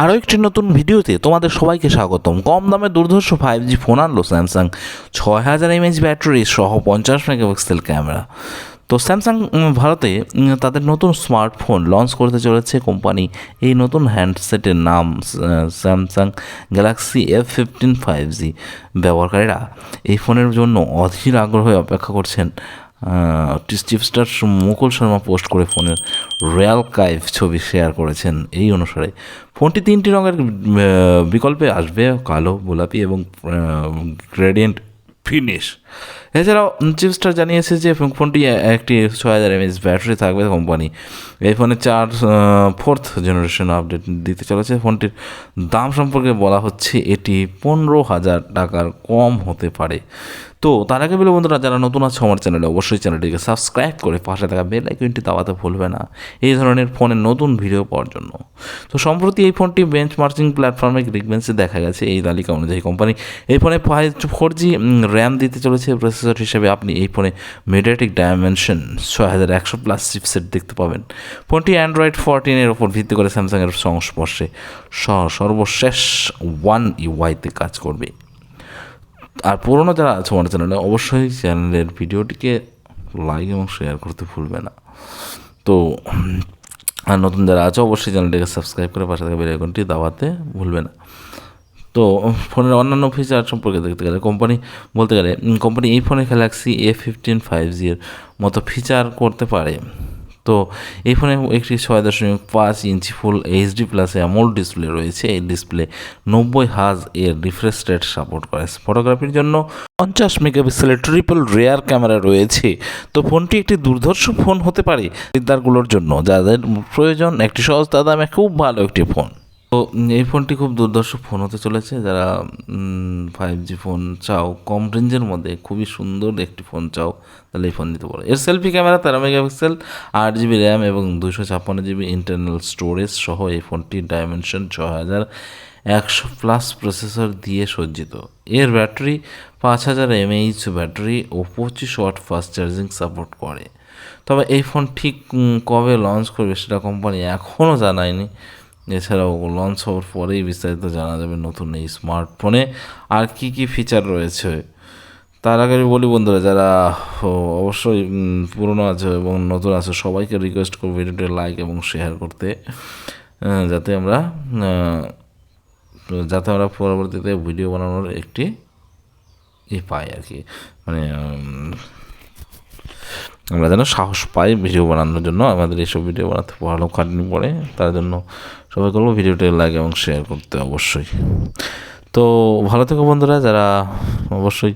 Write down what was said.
আরও একটি নতুন ভিডিওতে তোমাদের সবাইকে স্বাগতম। কম দামে দুর্ধর্ষ ফাইভ জি ফোন আনলো স্যামসাং ছয় হাজার এমএইচ ব্যাটারি সহ পঞ্চাশ মেগাপিক্সেল ক্যামেরা তো স্যামসাং ভারতে তাদের নতুন স্মার্টফোন লঞ্চ করতে চলেছে কোম্পানি। এই নতুন হ্যান্ডসেটের নাম Samsung Galaxy F fifteen five G ব্যবহারকারীরা এই ফোনের জন্য অধীর আগ্রহে অপেক্ষা করছেন। চিপস্টার মুকুল শর্মা পোস্ট করে ফোনের রয়্যাল কাইভ ছবি শেয়ার করেছেন। এই অনুসারে, ফোনটি তিনটি রঙের বিকল্পে আসবে, কালো, গোলাপি এবং গ্রেডিয়েন্ট ফিনিশ। এছাড়াও চিপস্টার জানিয়েছে যে ফোনটি একটি ছয় হাজার এমএস ব্যাটারি থাকবে কোম্পানি। এই ফোনে চার ফোর্থ জেনারেশন আপডেট দিতে চলেছে। ফোনটির দাম সম্পর্কে বলা হচ্ছে, এটি পনেরো হাজার টাকার কম হতে পারে। তো তার আগে বলে বন্ধুরা, যারা নতুন আছে আমার চ্যানেলে, অবশ্যই চ্যানেলটিকে সাবস্ক্রাইব করে পাশে থাকা বেল আইকনটি দাবাতে ভুলবে না, এই ধরনের ফোনের নতুন ভিডিও পাওয়ার জন্য। তো সম্প্রতি এই ফোনটি বেঞ্চ মার্চিং প্ল্যাটফর্মে রিকমেন্সে দেখা গেছে, এই তালিকা অনুযায়ী কোম্পানি এই ফোনে ফাইভ ফোর জি র্যাম দিতে চলেছে প্রসেসর হিসেবে আপনি এই ফোনে মিডিয়াটিক ডাইমেনশন ছয় হাজার একশো প্লাস চিপসেট দেখতে পাবেন। ফোনটি অ্যান্ড্রয়েড ফোরটিনের ওপর ভিত্তি করে স্যামসাংয়ের সংস্পর্শে সর্বশেষ ওয়ান ইউআইতে কাজ করবে। আর পুরোনো যারা আছে আমার চ্যানেলে, অবশ্যই চ্যানেলের ভিডিওটিকে লাইক এবং শেয়ার করতে ভুলবে না। তো, আর নতুন যারা আছে, অবশ্যই চ্যানেলটিকে সাবস্ক্রাইব করে পাশে থাকা বেল দাবাতে ভুলবে না। তো, ফোনের অন্যান্য ফিচার সম্পর্কে দেখতে গেলে কোম্পানি বলতে গেলে কোম্পানি এই ফোনে গ্যালাক্সি এ ফিফটিন ফাইভ জির মতো ফিচার করতে পারে। তো এই ফোনে একটি ছয় দশমিক পাঁচ inch full HD plus AMOLED display রয়েছে। এই ডিসপ্লে নব্বই হাজ এর রিফ্রেশ রেট সাপোর্ট করে। ফটোগ্রাফির জন্য পঞ্চাশ মেগাপিক্সেলের ট্রিপল রেয়ার ক্যামেরা রয়েছে। তো ফোনটি একটি দুর্ধর্ষ ফোন হতে পারে। বিদ্যারগুলোর জন্য যাদের প্রয়োজন একটি সহজ দামে খুব ভালো একটি ফোন। তো এই ফোনটি খুব দুর্ধর্ষ ফোন হতে চলেছে। যারা ফাইভ জি ফোন চাও, কম রেঞ্জের মধ্যে খুবই সুন্দর একটি ফোন চাও, তাহলে এই ফোন নিতে পারো। এর সেলফি ক্যামেরা তেরো মেগাপিক্সেল, আট জিবি র্যাম এবং দুশো ছাপ্পান্ন জিবি ইন্টারনাল স্টোরেজ সহ এই ফোনটির ডাইমেনশন ছ হাজার একশো প্লাস প্রসেসর দিয়ে সজ্জিত। এর ব্যাটারি পাঁচ হাজার এমএইচ ব্যাটারি ও পঁচিশ ওয়াট ফাস্ট চার্জিং সাপোর্ট করে। তবে এই ফোন ঠিক কবে লঞ্চ করবে সেটা কোম্পানি এখনও জানায়নি। এছাড়াও লঞ্চ হওয়ার পরেই বিস্তারিত জানা যাবে নতুন এই স্মার্টফোনে আর কি কি ফিচার রয়েছে? তার আগে আমি বলি বন্ধুরা, যারা অবশ্যই পুরনো আছে এবং নতুন আছে, সবাইকে রিকোয়েস্ট করব ভিডিওটি লাইক এবং শেয়ার করতে। যাতে আমরা যাতে আমরা পরবর্তীতে ভিডিও বানানোর একটি ই পাই আর কি। মানে আমরা যেন সাহস পাই ভিডিও বানানোর জন্য, আমাদের এইসব ভিডিও বানাতে ভালো খাটনি পড়ে, তার জন্য সবাই করব ভিডিওটি লাইক এবং শেয়ার করতে অবশ্যই। তো ভালো থেকো বন্ধুরা, যারা অবশ্যই